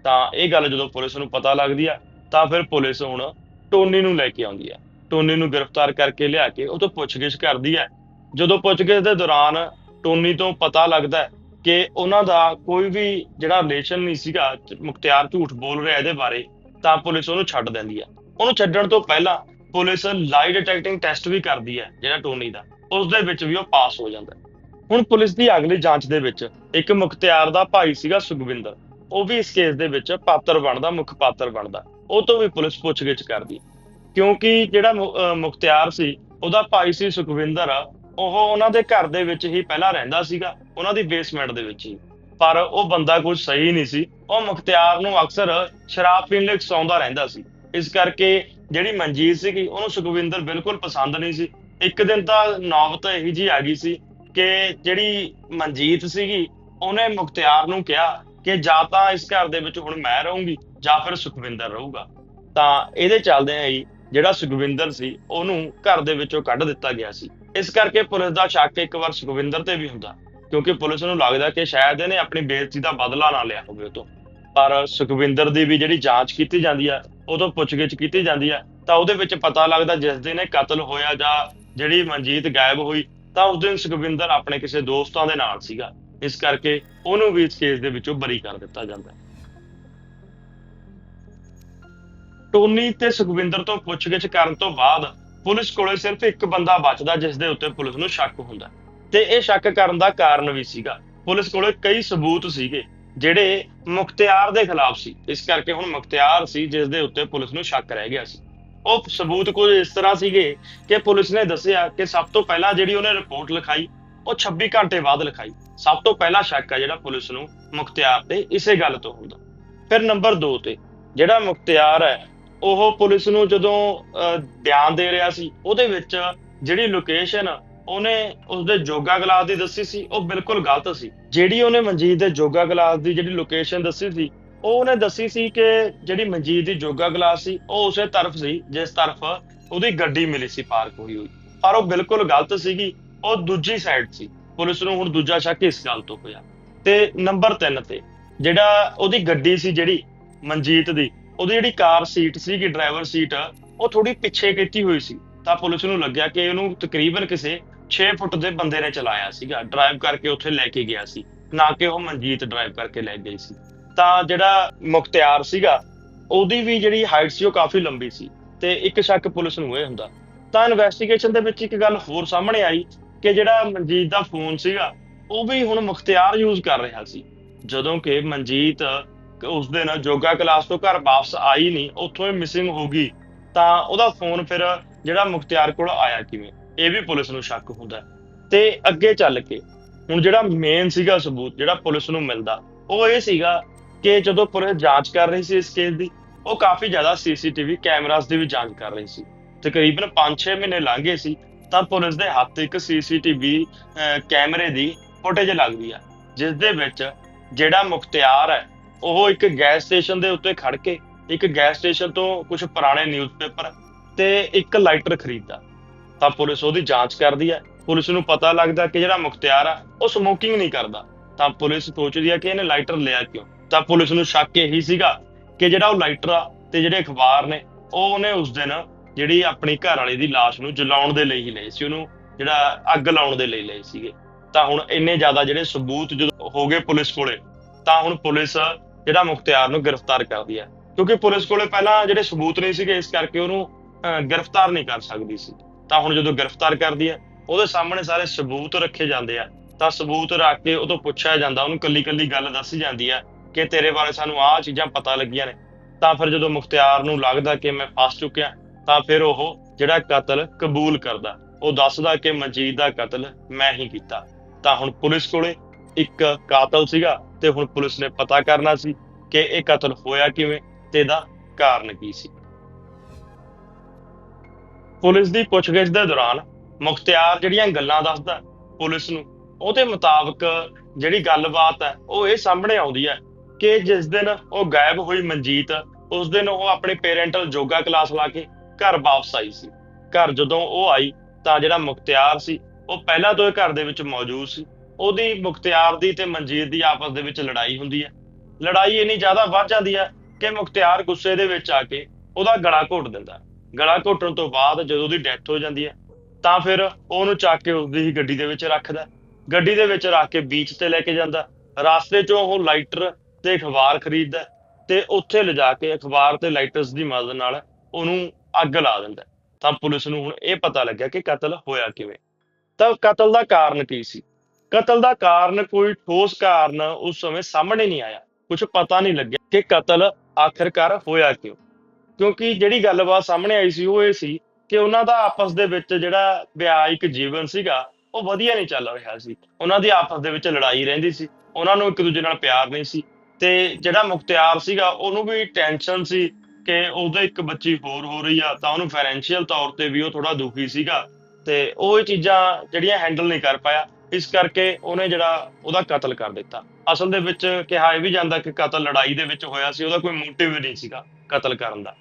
ਤਾਂ ਇਹ ਗੱਲ ਜਦੋਂ ਪੁਲਿਸ ਨੂੰ ਪਤਾ ਲੱਗਦੀ ਆ, ਤਾਂ ਫਿਰ ਪੁਲਿਸ ਹੁਣ ਟੋਨੀ ਨੂੰ ਲੈ ਕੇ ਆਉਂਦੀ ਆ। ਟੋਨੀ ਨੂੰ ਗ੍ਰਿਫਤਾਰ ਕਰਕੇ ਲਿਆ ਕੇ ਉਹ ਤੋਂ ਪੁੱਛਗਿੱਛ ਕਰਦੀ ਹੈ ਜਦੋਂ ਪੁੱਛਗਿੱਛ ਦੇ ਦੌਰਾਨ ਟੋਨੀ ਤੋਂ ਪਤਾ ਲੱਗਦਾ ਕਿ ਉਹਨਾਂ ਦਾ ਕੋਈ ਵੀ ਜਿਹੜਾ ਰਿਲੇਸ਼ਨ ਨਹੀਂ ਸੀਗਾ, ਮੁਖਤਿਆਰ ਝੂਠ ਬੋਲ ਰਿਹਾ ਇਹਦੇ ਬਾਰੇ, ਤਾਂ ਪੁਲਿਸ ਉਹਨੂੰ ਛੱਡ ਦਿੰਦੀ ਆ। ਉਹਨੂੰ ਛੱਡਣ ਤੋਂ ਪਹਿਲਾਂ ਪੁਲਿਸ ਲਾਈ ਡਿਟੈਕਟਿੰਗ ਟੈਸਟ ਵੀ ਕਰਦੀ ਹੈ ਜਿਹੜਾ ਟੋਨੀ ਦਾ। ਉਸ ਦੇ ਵਿੱਚ ਵੀ ਉਹ ਪਾਸ ਹੋ ਜਾਂਦਾ। ਹੈ। ਹੁਣ ਪੁਲਿਸ ਦੀ ਅਗਲੀ ਜਾਂਚ ਦੇ ਵਿੱਚ ਇੱਕ ਮੁਖਤਿਆਰ ਦਾ ਭਾਈ ਸੀਗਾ ਸੁਖਵਿੰਦਰ। ਉਹ ਵੀ ਇਸ ਕੇਸ ਦੇ ਵਿੱਚ ਪਾਤਰ ਬਣਦਾ, ਮੁੱਖ ਪਾਤਰ ਬਣਦਾ। ਉਹ ਤੋਂ ਵੀ ਪੁਲਿਸ ਪੁੱਛਗਿੱਛ ਕਰਦੀ। ਕਿਉਂਕਿ ਜਿਹੜਾ ਮੁ- ਅਹ ਮੁਖਤਿਆਰ ਸੀ, ਉਹਦਾ ਭਾਈ ਸੀ ਸੁਖਵਿੰਦਰ। ਉਹ ਉਹਨਾਂ ਦੇ ਘਰ ਦੇ ਵਿੱਚ ਹੀ ਪਹਿਲਾਂ ਰਹਿੰਦਾ ਸੀਗਾ, ਉਹਨਾਂ ਦੀ ਬੇਸਮੈਂਟ ਦੇ ਵਿੱਚ ਹੀ। ਪਰ ਉਹ ਬੰਦਾ ਕੁਝ ਸਹੀ ਨਹੀਂ ਸੀ। ਉਹ ਮੁਖਤਿਆਰ ਨੂੰ ਅਕਸਰ ਸ਼ਰਾਬ ਪੀਣ ਲਈ ਉਕਸਾਉਂਦਾ ਰਹਿੰਦਾ ਸੀ। ਇਸ ਕਰਕੇ ਜਿਹੜੀ ਮਨਜੀਤ ਸੀਗੀ, ਉਹਨੂੰ ਸੁਖਵਿੰਦਰ ਬਿਲਕੁਲ ਪਸੰਦ ਨਹੀਂ ਸੀ। ਇੱਕ ਦਿਨ ਤਾਂ ਨੌਬਤ ਇਹੀ ਜੀ ਆ ਗਈ ਸੀ ਕਿ ਜਿਹੜੀ ਮਨਜੀਤ ਸੀਗੀ, ਉਹਨੇ ਮੁਖਤਿਆਰ ਨੂੰ ਕਿਹਾ ਕਿ ਜਾਂ ਤਾਂ ਇਸ ਘਰ ਦੇ ਵਿੱਚ ਹੁਣ ਮੈਂ ਰਹੂੰਗੀ ਜਾਂ ਫਿਰ ਸੁਖਵਿੰਦਰ ਰਹੂਗਾ। ਤਾਂ ਇਹਦੇ ਚੱਲਦੇ ਹੀ ਜਿਹੜਾ ਸੁਖਵਿੰਦਰ ਸੀ, ਉਹਨੂੰ ਘਰ ਦੇ ਵਿੱਚੋਂ ਕੱਢ ਦਿੱਤਾ ਗਿਆ ਸੀ। ਇਸ ਕਰਕੇ ਪੁਲਿਸ ਦਾ ਸ਼ੱਕ ਇੱਕ ਵਾਰ ਸੁਖਵਿੰਦਰ ਤੇ ਵੀ ਹੁੰਦਾ, ਕਿਉਂਕਿ ਪੁਲਿਸ ਨੂੰ ਲੱਗਦਾ ਕਿ ਸ਼ਾਇਦ ਇਹਨੇ ਆਪਣੀ ਬੇਇੱਜ਼ਤੀ ਦਾ ਬਦਲਾ ਨਾ ਲਿਆ ਹੋਵੇ ਉਹ ਤੋਂ। ਪਰ ਸੁਖਵਿੰਦਰ ਦੀ ਵੀ ਜਿਹੜੀ ਜਾਂਚ ਕੀਤੀ ਜਾਂਦੀ ਆ, ਉਹ ਤੋਂ ਪੁੱਛਗਿੱਛ ਕੀਤੀ ਜਾਂਦੀ ਆ, ਤਾਂ ਉਹਦੇ ਵਿੱਚ ਪਤਾ ਲੱਗਦਾ ਜਿਸ ਦਿਨ ਇਹ ਕਤਲ ਹੋਇਆ ਜਾਂ ਜਿਹੜੀ ਮਨਜੀਤ ਗਾਇਬ ਹੋਈ ਤਾਂ ਉਸ ਦਿਨ ਸੁਖਵਿੰਦਰ ਆਪਣੇ ਕਿਸੇ ਦੋਸਤਾਂ ਦੇ ਨਾਲ ਸੀਗਾ। ਇਸ ਕਰਕੇ ਉਹਨੂੰ ਵੀ ਇਸ ਕੇਸ ਦੇ ਵਿੱਚੋਂ ਬਰੀ ਕਰ ਦਿੱਤਾ ਜਾਂਦਾ ਹੈ। ਟੋਨੀ ਤੇ ਸੁਖਵਿੰਦਰ ਤੋਂ ਪੁੱਛਗਿੱਛ ਕਰਨ ਤੋਂ ਬਾਅਦ ਪੁਲਿਸ ਕੋਲੇ ਸਿਰਫ ਇੱਕ ਬੰਦਾ ਬਚਦਾ ਜਿਸ ਦੇ ਉੱਤੇ ਪੁਲਿਸ ਨੂੰ ਸ਼ੱਕ ਹੁੰਦਾ ਤੇ ਇਹ ਸ਼ੱਕ ਕਰਨ ਦਾ ਕਾਰਨ ਵੀ ਸੀਗਾ। ਪੁਲਿਸ ਕੋਲੇ ਕਈ ਸਬੂਤ ਸੀਗੇ, ਜਿਹੜੇ ਮੁਖਤਿਆਰ ਦੇ ਖਿਲਾਫ ਸੀ। ਇਸ ਕਰਕੇ ਹੁਣ ਮੁਖਤਿਆਰ ਸੀ ਜਿਸ ਦੇ ਉੱਤੇ ਪੁਲਿਸ ਨੂੰ ਸ਼ੱਕ ਰਹਿ ਗਿਆ ਸੀ। ਉਹ ਸਬੂਤ ਕੁਝ ਇਸ ਤਰ੍ਹਾਂ ਸੀਗੇ ਕਿ ਪੁਲਿਸ ਨੇ ਦੱਸਿਆ ਕਿ ਸਭ ਤੋਂ ਪਹਿਲਾਂ ਜਿਹੜੀ ਉਹਨੇ ਰਿਪੋਰਟ ਲਿਖਾਈ ਉਹ 26 ਘੰਟੇ ਬਾਅਦ ਲਿਖਾਈ। ਸਭ ਤੋਂ ਪਹਿਲਾ ਸ਼ੱਕ ਹੈ ਜਿਹੜਾ ਪੁਲਿਸ ਨੂੰ ਮੁਖਤਿਆਰ ਤੇ ਇਸੇ ਗੱਲ ਤੋਂ ਹੁੰਦਾ। ਫਿਰ ਨੰਬਰ 2 ਤੇ ਜਿਹੜਾ ਮੁਖਤਿਆਰ ਹੈ ਉਹ ਪੁਲਿਸ ਨੂੰ ਜਦੋਂ ਅਹ, ਬਿਆਨ ਦੇ ਰਿਹਾ ਸੀ ਉਹਦੇ ਵਿੱਚ ਜਿਹੜੀ ਲੋਕੇਸ਼ਨ ਉਹਨੇ ਉਸਦੇ ਜੋਗਾ ਗਲਾਸ ਦੀ ਦੱਸੀ ਸੀ ਉਹ ਬਿਲਕੁਲ ਗਲਤ ਸੀ। ਜਿਹੜੀ ਉਹਨੇ ਮਨਜੀਤ ਦੇ ਜੋਗਾ ਗਲਾਸ ਦੀ ਜਿਹੜੀ ਲੋਕੇਸ਼ਨ ਦੱਸੀ ਸੀ ਉਹ ਉਹਨੇ ਦੱਸੀ ਸੀ ਕਿ ਜਿਹੜੀ ਮਨਜੀਤ ਦੀ ਜੋਗਾ ਕਲਾਸ ਸੀ, ਉਹ ਉਸੇ ਤਰਫ ਸੀ, ਜਿਸ ਤਰਫ ਉਹਦੀ ਗੱਡੀ ਮਿਲੀ ਸੀ ਪਾਰਕ ਹੋਈ ਹੋਈ। ਪਰ ਉਹ ਬਿਲਕੁਲ ਗਲਤ ਸੀਗੀ, ਉਹ ਦੂਜੀ ਸਾਈਡ ਸੀ। ਪੁਲਿਸ ਨੂੰ ਹੁਣ ਦੂਜਾ ਸ਼ੱਕ ਇਸ ਗੱਲ ਤੋਂ ਹੋਇਆ। ਤੇ ਨੰਬਰ 3 ਤੇ, ਜਿਹੜਾ ਉਹਦੀ ਗੱਡੀ ਸੀ ਜਿਹੜੀ ਮਨਜੀਤ ਦੀ, ਉਹਦੀ ਜਿਹੜੀ ਕਾਰ ਸੀਟ ਸੀਗੀ ਡਰਾਈਵਰ ਸੀਟ, ਉਹ ਥੋੜੀ ਪਿੱਛੇ ਕੀਤੀ ਹੋਈ ਸੀ। ਤਾਂ ਪੁਲਿਸ ਨੂੰ ਲੱਗਿਆ ਕਿ ਇਹਨੂੰ ਤਕਰੀਬਨ ਕਿਸੇ 6 ਫੁੱਟ ਦੇ ਬੰਦੇ ਨੇ ਚਲਾਇਆ ਸੀਗਾ ਡਰਾਈਵ ਕਰਕੇ ਉੱਥੇ ਲੈ ਕੇ ਗਿਆ ਸੀ। ਨਾ ਕਿ ਉਹ ਮਨਜੀਤ ਡਰਾਈਵ ਕਰਕੇ ਲੈ ਗਈ ਸੀ। ਤਾਂ ਜਿਹੜਾ ਮੁਖਤਿਆਰ ਸੀਗਾ, ਉਹਦੀ ਵੀ ਜਿਹੜੀ ਹਾਈਟ ਸੀ ਉਹ ਕਾਫੀ ਲੰਬੀ ਸੀ ਤੇ ਇੱਕ ਸ਼ੱਕ ਪੁਲਿਸ ਨੂੰ ਇਹ ਹੁੰਦਾ। ਤਾਂ ਇਨਵੈਸਟੀਗੇਸ਼ਨ ਦੇ ਵਿੱਚ ਇੱਕ ਗੱਲ ਹੋਰ ਸਾਹਮਣੇ ਆਈ ਕਿ ਜਿਹੜਾ ਮਨਜੀਤ ਦਾ ਫੋਨ ਸੀਗਾ, ਉਹ ਵੀ ਹੁਣ ਮੁਖਤਿਆਰ ਯੂਜ਼ ਕਰ ਰਿਹਾ ਸੀ। ਜਦੋਂ ਕਿ ਮਨਜੀਤ ਉਸ ਦਿਨ ਜੋਗਾ ਕਲਾਸ ਤੋਂ ਘਰ ਵਾਪਸ ਆਈ ਨਹੀਂ, ਉੱਥੋਂ ਹੀ ਮਿਸਿੰਗ ਹੋ ਗਈ, ਤਾਂ ਉਹਦਾ ਫੋਨ ਫਿਰ ਜਿਹੜਾ ਮੁਖਤਿਆਰ ਕੋਲ ਆਇਆ ਕਿਵੇਂ? ਇਹ ਵੀ ਪੁਲਿਸ ਨੂੰ ਸ਼ੱਕ ਹੁੰਦਾ ਤੇ ਅੱਗੇ ਚੱਲ ਕੇ ਹੁਣ ਜਿਹੜਾ ਮੇਨ ਸੀਗਾ ਸਬੂਤ ਜਿਹੜਾ ਪੁਲਿਸ ਨੂੰ ਮਿਲਦਾ, ਉਹ ਇਹ ਸੀਗਾ ਕਿ ਜਦੋਂ ਪੁਲਿਸ ਜਾਂਚ ਕਰ ਰਹੀ ਸੀ ਇਸ ਕੇਸ ਦੀ, ਉਹ ਕਾਫੀ ਜ਼ਿਆਦਾ ਸੀਸੀਟੀਵੀ ਕੈਮਰਾਸ ਦੀ ਵੀ ਜਾਂਚ ਕਰ ਰਹੀ ਸੀ। ਤਕਰੀਬਨ 5-6 ਮਹੀਨੇ ਲੰਘ ਗਏ ਸੀ, ਤਾਂ ਪੁਲਿਸ ਦੇ ਹੱਥ ਇੱਕ ਸੀਸੀਟੀਵੀ ਕੈਮਰੇ ਦੀ ਫੁਟੇਜ ਲੱਗਦੀ ਆ, ਜਿਸ ਦੇ ਵਿੱਚ ਜਿਹੜਾ ਮੁਖਤਿਆਰ ਹੈ, ਉਹ ਇੱਕ ਗੈਸ ਸਟੇਸ਼ਨ ਦੇ ਉੱਤੇ ਖੜ ਕੇ, ਇੱਕ ਗੈਸ ਸਟੇਸ਼ਨ ਤੋਂ ਕੁਝ ਪੁਰਾਣੇ ਨਿਊਜ਼ਪੇਪਰ ਤੇ ਇੱਕ ਲਾਈਟਰ ਖਰੀਦਦਾ। ਤਾਂ ਪੁਲਿਸ ਉਹਦੀ ਜਾਂਚ ਕਰਦੀ ਹੈ ਪੁਲਿਸ ਨੂੰ ਪਤਾ ਲੱਗਦਾ ਕਿ ਜਿਹੜਾ ਮੁਖਤਿਆਰ ਆ, ਉਹ ਸਮੋਕਿੰਗ ਨਹੀਂ ਕਰਦਾ। ਤਾਂ ਪੁਲਿਸ ਸੋਚਦੀ ਹੈ ਕਿ ਇਹਨੇ ਲਾਈਟਰ ਲਿਆ ਕਿਉਂ? ਤਾਂ ਪੁਲਿਸ ਨੂੰ ਸ਼ੱਕ ਇਹੀ ਸੀਗਾ ਕਿ ਜਿਹੜਾ ਉਹ ਲਾਈਟਰ ਆ ਤੇ ਜਿਹੜੇ ਅਖਬਾਰ ਨੇ ਉਹ ਉਹਨੇ ਉਸ ਦਿਨ ਜਿਹੜੀ ਆਪਣੀ ਘਰ ਵਾਲੇ ਦੀ ਲਾਸ਼ ਨੂੰ ਜਲਾਉਣ ਦੇ ਲਈ ਹੀ ਲਏ ਸੀ ਉਹਨੂੰ ਜਿਹੜਾ ਅੱਗ ਲਾਉਣ ਦੇ ਲਈ ਲਏ ਸੀਗੇ। ਤਾਂ ਹੁਣ ਇੰਨੇ ਜ਼ਿਆਦਾ ਜਿਹੜੇ ਸਬੂਤ ਜਦੋਂ ਹੋ ਗਏ ਪੁਲਿਸ ਕੋਲੇ ਤਾਂ ਹੁਣ ਪੁਲਿਸ ਜਿਹੜਾ ਮੁਖਤਿਆਰ ਨੂੰ ਗ੍ਰਿਫਤਾਰ ਕਰਦੀ ਹੈ ਕਿਉਂਕਿ ਪੁਲਿਸ ਕੋਲੇ ਪਹਿਲਾਂ ਜਿਹੜੇ ਸਬੂਤ ਨਹੀਂ ਸੀਗੇ ਇਸ ਕਰਕੇ ਉਹਨੂੰ ਅਹ, ਗ੍ਰਿਫਤਾਰ ਨਹੀਂ ਕਰ ਸਕਦੀ ਸੀ। ਤਾਂ ਹੁਣ ਜਦੋਂ ਗ੍ਰਿਫਤਾਰ ਕਰਦੀ ਹੈ ਉਹਦੇ ਸਾਹਮਣੇ ਸਾਰੇ ਸਬੂਤ ਰੱਖੇ ਜਾਂਦੇ ਆ। ਤਾਂ ਸਬੂਤ ਰੱਖ ਕੇ ਉਹ ਤੋਂ ਪੁੱਛਿਆ ਜਾਂਦਾ ਉਹਨੂੰ ਕੱਲੀ ਕੱਲੀ ਗੱਲ ਦੱਸੀ ਜਾਂਦੀ ਹੈ ਕਿ ਤੇਰੇ ਬਾਰੇ ਸਾਨੂੰ ਆਹ ਚੀਜ਼ਾਂ ਪਤਾ ਲੱਗੀਆਂ ਨੇ, ਤਾਂ ਫਿਰ ਜਦੋਂ ਮੁਖਤਿਆਰ ਨੂੰ ਲੱਗਦਾ ਕਿ ਮੈਂ ਫਸ ਚੁੱਕਿਆ, ਤਾਂ ਫਿਰ ਉਹ ਜਿਹੜਾ ਕਤਲ ਕਬੂਲ ਕਰਦਾ, ਉਹ ਦੱਸਦਾ ਕਿ ਮਨਜੀਤ ਦਾ ਕਤਲ ਮੈਂ ਹੀ ਕੀਤਾ। ਤਾਂ ਹੁਣ ਪੁਲਿਸ ਕੋਲੇ ਇੱਕ ਕਾਤਲ ਸੀਗਾ ਤੇ ਹੁਣ ਪੁਲਿਸ ਨੇ ਪਤਾ ਕਰਨਾ ਸੀ ਕਿ ਇਹ ਕਤਲ ਹੋਇਆ ਕਿਵੇਂ ਤੇ ਇਹਦਾ ਕਾਰਨ ਕੀ ਸੀ। ਪੁਲਿਸ ਦੀ ਪੁੱਛਗਿੱਛ ਦੇ ਦੌਰਾਨ ਮੁਖਤਿਆਰ ਜਿਹੜੀਆਂ ਗੱਲਾਂ ਦੱਸਦਾ ਪੁਲਿਸ ਨੂੰ, ਉਹਦੇ ਮੁਤਾਬਕ ਜਿਹੜੀ ਗੱਲਬਾਤ ਹੈ, ਉਹ ਇਹ ਸਾਹਮਣੇ ਆਉਂਦੀ ਹੈ ਕਿ ਜਿਸ ਦਿਨ ਉਹ ਗਾਇਬ ਹੋਈ ਮਨਜੀਤ, ਉਸ ਦਿਨ ਉਹ ਆਪਣੇ ਪੇਰੈਂਟਲ ਯੋਗਾ ਕਲਾਸ ਲਾ ਕੇ ਘਰ ਵਾਪਸ ਆਈ ਸੀ। ਘਰ ਜਦੋਂ ਉਹ ਆਈ ਤਾਂ ਜਿਹੜਾ ਮੁਖਤਿਆਰ ਸੀ, ਉਹ ਪਹਿਲਾਂ ਤੋਂ ਹੀ ਘਰ ਦੇ ਵਿੱਚ ਮੌਜੂਦ ਸੀ। ਉਹਦੀ ਮੁਖਤਿਆਰ ਦੀ ਤੇ ਮਨਜੀਤ ਦੀ ਆਪਸ ਦੇ ਵਿੱਚ ਲੜਾਈ ਹੁੰਦੀ ਹੈ। ਲੜਾਈ ਇੰਨੀ ਜ਼ਿਆਦਾ ਵੱਧ ਜਾਂਦੀ ਹੈ ਕਿ ਮੁਖਤਿਆਰ ਗੁੱਸੇ ਦੇ ਵਿੱਚ ਆ ਕੇ ਉਹਦਾ ਗਲਾ ਘੋਟ ਦਿੰਦਾ। ਗਲਾ ਘੋਟਣ ਤੋਂ ਬਾਅਦ ਜਦੋਂ ਉਹਦੀ ਡੈਥ ਹੋ ਜਾਂਦੀ ਹੈ, ਤਾਂ ਫਿਰ ਉਹਨੂੰ ਚੱਕ ਕੇ ਉਸਦੀ ਹੀ ਗੱਡੀ ਦੇ ਵਿੱਚ ਰੱਖਦਾ ਗੱਡੀ ਦੇ ਵਿੱਚ ਰੱਖ ਕੇ ਬੀਚ ਤੇ ਲੈ ਕੇ ਜਾਂਦਾ ਰਾਸਤੇ 'ਚੋਂ ਉਹ ਲਾਈਟਰ ਤੇ ਅਖਬਾਰ ਖਰੀਦਦਾ ਤੇ ਉੱਥੇ ਲਿਜਾ ਕੇ ਅਖਬਾਰ ਤੇ ਲਾਈਟਰਸ ਦੀ ਮਦਦ ਨਾਲ ਉਹਨੂੰ ਅੱਗ ਲਾ ਦਿੰਦਾ ਤਾਂ ਪੁਲਿਸ ਨੂੰ ਹੁਣ ਇਹ ਪਤਾ ਲੱਗਿਆ ਕਿ ਕਤਲ ਹੋਇਆ ਕਿਵੇਂ। ਤਾਂ ਕਤਲ ਦਾ ਕਾਰਨ ਕੀ ਸੀ? ਕਤਲ ਦਾ ਕਾਰਨ ਕੋਈ ਠੋਸ ਕਾਰਨ ਉਸ ਸਮੇਂ ਸਾਹਮਣੇ ਨਹੀਂ ਆਇਆ। ਕੁਝ ਪਤਾ ਨਹੀਂ ਲੱਗਿਆ ਕਿ ਕਤਲ ਆਖਿਰਕਾਰ ਹੋਇਆ ਕਿਉਂ। ਕਿਉਂਕਿ ਜਿਹੜੀ ਗੱਲਬਾਤ ਸਾਹਮਣੇ ਆਈ ਸੀ ਉਹ ਇਹ ਸੀ ਕਿ ਉਹਨਾਂ ਦਾ ਆਪਸ ਦੇ ਵਿੱਚ ਜਿਹੜਾ ਵਿਆਹਿਕ ਜੀਵਨ ਸੀਗਾ, ਉਹ ਵਧੀਆ ਨਹੀਂ ਚੱਲ ਰਿਹਾ ਸੀ। ਉਹਨਾਂ ਦੀ ਆਪਸ ਦੇ ਵਿੱਚ ਲੜਾਈ ਰਹਿੰਦੀ ਸੀ। ਉਹਨਾਂ ਨੂੰ ਇੱਕ ਦੂਜੇ ਨਾਲ ਪਿਆਰ ਨਹੀਂ ਸੀ। ਤੇ ਜਿਹੜਾ ਮੁਖਤਿਆਰ ਸੀਗਾ, ਉਹਨੂੰ ਵੀ ਟੈਨਸ਼ਨ ਸੀ ਕਿ ਉਹਦੇ ਇੱਕ ਬੱਚੀ ਹੋਰ ਹੋ ਰਹੀ ਆ, ਤਾਂ ਉਹਨੂੰ ਫਾਈਨੈਂਸ਼ੀਅਲ ਤੌਰ ਤੇ ਵੀ ਉਹ ਥੋੜਾ ਦੁਖੀ ਸੀਗਾ ਤੇ ਉਹ ਇਹ ਚੀਜ਼ਾਂ ਜਿਹੜੀਆਂ ਹੈਂਡਲ ਨਹੀਂ ਕਰ ਪਾਇਆ। ਇਸ ਕਰਕੇ ਉਹਨੇ ਜਿਹੜਾ ਉਹਦਾ ਕਤਲ ਕਰ ਦਿੱਤਾ। ਅਸਲ ਦੇ ਵਿੱਚ ਕਿਹਾ ਇਹ ਵੀ ਜਾਂਦਾ ਕਿ ਕਤਲ ਲੜਾਈ ਦੇ ਵਿੱਚ ਹੋਇਆ ਸੀ, ਉਹਦਾ ਕੋਈ ਮੋਟਿਵ ਨਹੀਂ ਸੀਗਾ ਕਤਲ ਕਰਨ ਦਾ।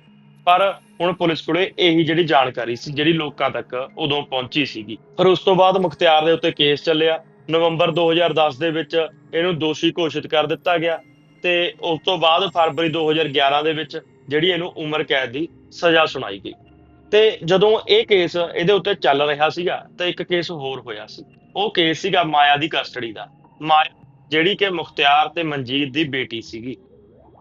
ਪਰ ਹੁਣ ਪੁਲਿਸ ਕੋਲੇ ਇਹੀ ਜਿਹੜੀ ਜਾਣਕਾਰੀ ਸੀ, ਜਿਹੜੀ ਲੋਕਾਂ ਤੱਕ ਉਦੋਂ ਪਹੁੰਚੀ ਸੀਗੀ। ਫਿਰ ਉਸ ਤੋਂ ਬਾਅਦ ਮੁਖਤਿਆਰ ਦੇ ਉੱਤੇ ਕੇਸ ਚੱਲਿਆ। ਨਵੰਬਰ 2010 ਦੇ ਵਿੱਚ ਇਹਨੂੰ ਦੋਸ਼ੀ ਘੋਸ਼ਿਤ ਕਰ ਦਿੱਤਾ ਗਿਆ। ਤੇ ਉਸ ਤੋਂ ਬਾਅਦ ਫਰਵਰੀ 2011 ਦੇ ਵਿੱਚ ਜਿਹੜੀ ਇਹਨੂੰ ਉਮਰ ਕੈਦ ਦੀ ਸਜ਼ਾ ਸੁਣਾਈ ਗਈ। ਤੇ ਜਦੋਂ ਇਹ ਕੇਸ ਇਹਦੇ ਉੱਤੇ ਚੱਲ ਰਿਹਾ ਸੀਗਾ ਤਾਂ ਇੱਕ ਕੇਸ ਹੋਰ ਹੋਇਆ ਸੀ। ਉਹ ਕੇਸ ਸੀਗਾ ਮਾਇਆ ਦੀ ਕਸਟਡੀ ਦਾ। ਮਾਇਆ ਜਿਹੜੀ ਕਿ ਮੁਖਤਿਆਰ ਤੇ ਮਨਜੀਤ ਦੀ ਬੇਟੀ ਸੀਗੀ।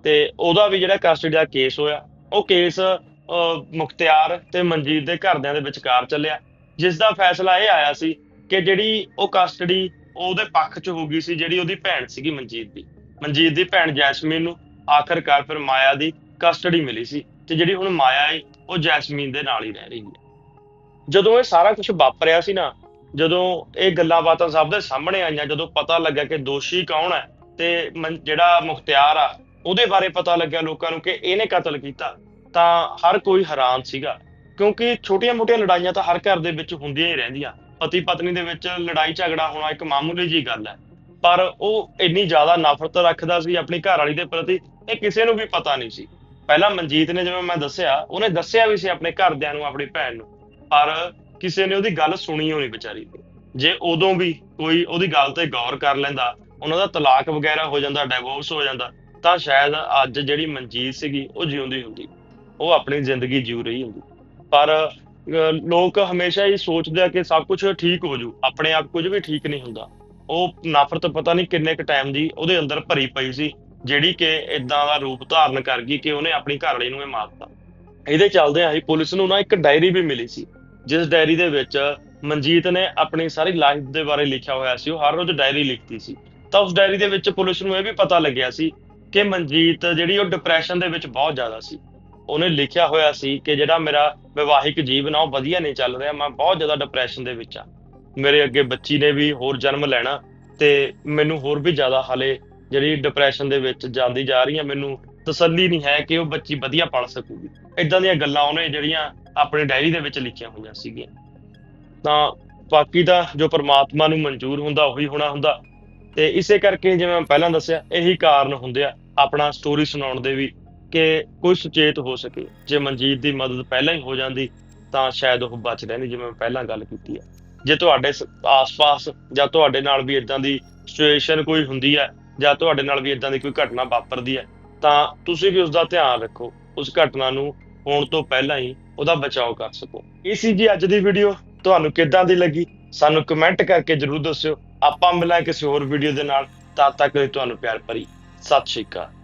ਤੇ ਉਹਦਾ ਵੀ ਜਿਹੜਾ ਕਸਟਡੀ ਦਾ ਕੇਸ ਹੋਇਆ ਉਹ ਕੇਸ ਅਹ, ਮੁਖਤਿਆਰ ਤੇ ਮਨਜੀਤ ਦੇ ਘਰਦਿਆਂ ਦੇ ਵਿਚਕਾਰ ਚੱਲਿਆ। ਜਿਸ ਦਾ ਫੈਸਲਾ ਇਹ ਆਇਆ ਸੀ ਕਿ ਜਿਹੜੀ ਉਹ ਕਸਟਡੀ ਉਹਦੇ ਪੱਖ 'ਚ ਹੋ ਗਈ ਸੀ ਜਿਹੜੀ ਉਹਦੀ ਭੈਣ ਸੀਗੀ ਮਨਜੀਤ ਦੀ। ਮਨਜੀਤ ਦੀ ਭੈਣ ਜੈਸਮੀਨ ਨੂੰ ਆਖਰਕਾਰ ਫਿਰ ਮਾਇਆ ਦੀ ਕਸਟਡੀ ਮਿਲੀ ਸੀ ਤੇ ਜਿਹੜੀ ਹੁਣ ਮਾਇਆ ਹੈ, ਉਹ ਜੈਸਮੀਨ ਦੇ ਨਾਲ ਹੀ ਰਹਿ ਰਹੀ ਹੈ। ਜਦੋਂ ਇਹ ਸਾਰਾ ਕੁਝ ਵਾਪਰਿਆ ਸੀ ਨਾ, ਜਦੋਂ ਇਹ ਗੱਲਾਂ ਬਾਤਾਂ ਸਭ ਦੇ ਸਾਹਮਣੇ ਆਈਆਂ, ਜਦੋਂ ਪਤਾ ਲੱਗਾ ਕਿ ਦੋਸ਼ੀ ਕੌਣ ਹੈ ਤੇ ਜਿਹੜਾ ਮੁਖਤਿਆਰ ਆ, ਉਹਦੇ ਬਾਰੇ ਪਤਾ ਲੱਗਿਆ ਲੋਕਾਂ ਨੂੰ ਕਿ ਇਹਨੇ ਕਤਲ ਕੀਤਾ, ਤਾਂ ਹਰ ਕੋਈ ਹੈਰਾਨ ਸੀਗਾ। ਕਿਉਂਕਿ ਛੋਟੀਆਂ-ਮੋਟੀਆਂ ਲੜਾਈਆਂ ਤਾਂ ਹਰ ਘਰ ਦੇ ਵਿੱਚ ਹੁੰਦੀਆਂ ਹੀ ਰਹਿੰਦੀਆਂ। ਪਤੀ ਪਤਨੀ ਦੇ ਵਿੱਚ ਲੜਾਈ ਝਗੜਾ ਹੋਣਾ ਇੱਕ ਮਾਮੂਲੀ ਜੀ ਗੱਲ ਹੈ। ਪਰ ਉਹ ਇੰਨੀ ਜ਼ਿਆਦਾ ਨਫ਼ਰਤ ਰੱਖਦਾ ਸੀ ਆਪਣੀ ਘਰ ਵਾਲੀ ਦੇ ਪ੍ਰਤੀ ਇਹ ਕਿਸੇ ਨੂੰ ਵੀ ਪਤਾ ਨਹੀਂ ਸੀ। ਪਹਿਲਾਂ ਮਨਜੀਤ ਨੇ ਜਿਵੇਂ ਮੈਂ ਦੱਸਿਆ, ਉਹਨੇ ਦੱਸਿਆ ਵੀ ਸੀ ਆਪਣੇ ਘਰਦਿਆਂ ਨੂੰ, ਆਪਣੀ ਭੈਣ ਨੂੰ। ਪਰ ਕਿਸੇ ਨੇ ਉਹਦੀ ਗੱਲ ਸੁਣੀ ਹੋਣੀ ਵਿਚਾਰੀ ਦੀ। ਜੇ ਉਦੋਂ ਵੀ ਕੋਈ ਉਹਦੀ ਗੱਲ ਤੇ ਗੌਰ ਕਰ ਲੈਂਦਾ, ਉਹਨਾਂ ਦਾ ਤਲਾਕ ਵਗੈਰਾ ਹੋ ਜਾਂਦਾ ਡਿਵੋਰਸ ਹੋ ਜਾਂਦਾ, ਤਾਂ ਸ਼ਾਇਦ ਅੱਜ ਜਿਹੜੀ ਮਨਜੀਤ ਸੀਗੀ, ਉਹ ਜਿਉਂਦੀ ਹੁੰਦੀ। ਉਹ ਆਪਣੀ ਜ਼ਿੰਦਗੀ ਜਿਉ ਰਹੀ ਹੁੰਦੀ। ਪਰ ਲੋਕ ਹਮੇਸ਼ਾ ਹੀ ਸੋਚਦੇ ਆ ਕਿ ਸਭ ਕੁਝ ਠੀਕ ਹੋ ਜੂ। ਆਪਣੇ ਆਪ ਕੁਝ ਵੀ ਠੀਕ ਨਹੀਂ ਹੁੰਦਾ। ਉਹ ਨਫ਼ਰਤ ਪਤਾ ਨਹੀਂ ਕਿੰਨੇ ਕ ਟਾਈਮ ਦੀ ਉਹਦੇ ਅੰਦਰ ਭਰੀ ਪਈ ਸੀ, ਜਿਹੜੀ ਕਿ ਇਦਾਂ ਦਾ ਰੂਪ ਧਾਰਨ ਕਰ ਗਈ ਕਿ ਉਹਨੇ ਆਪਣੀ ਘਰਵਾਲੀ ਨੂੰ ਇਹ ਮਾਰਤਾ। ਇਹਦੇ ਚੱਲਦੇ ਹੀ ਪੁਲਿਸ ਨੂੰ ਨਾ ਇੱਕ ਡਾਇਰੀ ਵੀ ਮਿਲੀ ਸੀ, ਜਿਸ ਡਾਇਰੀ ਦੇ ਵਿੱਚ ਮਨਜੀਤ ਨੇ ਆਪਣੀ ਸਾਰੀ ਲਾਈਫ ਦੇ ਬਾਰੇ ਲਿਖਿਆ ਹੋਇਆ ਸੀ, ਉਹ ਹਰ ਰੋਜ਼ ਡਾਇਰੀ ਲਿਖਦੀ ਸੀ। ਤਾਂ ਉਸ ਡਾਇਰੀ ਦੇ ਵਿੱਚ ਪੁਲਿਸ ਨੂੰ ਇਹ ਵੀ ਪਤਾ ਲੱਗਿਆ ਸੀ ਕਿ ਮਨਜੀਤ ਜਿਹੜੀ ਉਹ ਡਿਪਰੈਸ਼ਨ ਦੇ ਵਿੱਚ ਬਹੁਤ ਜ਼ਿਆਦਾ ਸੀ। ਉਹਨੇ ਲਿਖਿਆ ਹੋਇਆ ਸੀ ਕਿ ਜਿਹੜਾ ਮੇਰਾ ਵਿਵਾਹਿਕ ਜੀਵਨ ਆ, ਉਹ ਵਧੀਆ ਨਹੀਂ ਚੱਲ ਰਿਹਾ, ਮੈਂ ਬਹੁਤ ਜ਼ਿਆਦਾ ਡਿਪਰੈਸ਼ਨ ਦੇ ਵਿੱਚ ਆ। ਮੇਰੇ ਅੱਗੇ ਬੱਚੀ ਨੇ ਵੀ ਹੋਰ ਜਨਮ ਲੈਣਾ ਤੇ ਮੈਨੂੰ ਹੋਰ ਵੀ ਜ਼ਿਆਦਾ ਹਾਲੇ ਜਿਹੜੀ ਡਿਪਰੈਸ਼ਨ ਦੇ ਵਿੱਚ ਜਾਂਦੀ ਜਾ ਰਹੀ ਹੈ ਮੈਨੂੰ ਤਸੱਲੀ ਨਹੀਂ ਹੈ ਕਿ ਉਹ ਬੱਚੀ ਵਧੀਆ ਪੜ ਸਕੂਗੀ। ਇਦਾਂ ਦੀਆਂ ਗੱਲਾਂ ਉਹਨੇ ਜਿਹੜੀਆਂ ਆਪਣੀ ਡਾਇਰੀ ਦੇ ਵਿੱਚ ਲਿਖੀਆਂ ਹੋਈਆਂ ਸੀਗੀਆਂ। ਤਾਂ ਬਾਕੀ ਤਾਂ ਜੋ ਪਰਮਾਤਮਾ ਨੂੰ ਮਨਜ਼ੂਰ ਹੁੰਦਾ, ਉਹੀ ਹੋਣਾ ਹੁੰਦਾ। ਤੇ ਇਸੇ ਕਰਕੇ ਜਿਵੇਂ ਮੈਂ ਪਹਿਲਾਂ ਦੱਸਿਆ, ਇਹੀ ਕਾਰਨ ਹੁੰਦੇ ਆ ਆਪਣਾ ਸਟੋਰੀ ਸੁਣਾਉਣ ਦੇ ਵੀ ਕਿ ਕੋਈ ਸੁਚੇਤ ਹੋ ਸਕੇ। ਜੇ ਮਨਜੀਤ ਦੀ ਮਦਦ ਪਹਿਲਾਂ ਹੀ ਹੋ ਜਾਂਦੀ, ਤਾਂ ਸ਼ਾਇਦ ਉਹ ਬਚ ਰਹਿੰਦੀ, ਜਿਵੇਂ ਮੈਂ ਪਹਿਲਾਂ ਗੱਲ ਕੀਤੀ ਹੈ ਜੇ ਤੁਹਾਡੇ ਆਸ-ਪਾਸ ਜਾਂ ਤੁਹਾਡੇ ਨਾਲ ਵੀ ਇਦਾਂ ਦੀ ਸਿਚੁਏਸ਼ਨ ਕੋਈ ਹੁੰਦੀ ਹੈ ਜਾਂ ਤੁਹਾਡੇ ਨਾਲ ਵੀ ਇਦਾਂ ਦੀ ਕੋਈ ਘਟਨਾ ਵਾਪਰਦੀ ਹੈ, ਤਾਂ ਤੁਸੀਂ ਵੀ ਉਸ ਦਾ ਧਿਆਨ ਰੱਖੋ। ਉਸ ਘਟਨਾ ਨੂੰ ਹੋਣ ਤੋਂ ਪਹਿਲਾਂ ਹੀ ਉਹਦਾ ਬਚਾਅ ਕਰ ਸਕੋ। ਇਹ ਸੀ ਜੀ ਅੱਜ ਦੀ ਵੀਡੀਓ ਤੁਹਾਨੂੰ ਕਿੱਦਾਂ ਦੀ ਲੱਗੀ? ਸਾਨੂੰ ਕਮੈਂਟ ਕਰਕੇ ਜਰੂਰ ਦੱਸਿਓ। ਆਪਾਂ ਮਿਲਾਂ ਕਿਸੇ ਹੋਰ ਵੀਡੀਓ ਦੇ ਨਾਲ। ਤਦ ਤੱਕ ਲਈ ਤੁਹਾਨੂੰ ਪਿਆਰ ਭਰੀ। ਸਤਿ ਸ਼੍ਰੀ ਅਕਾਲ।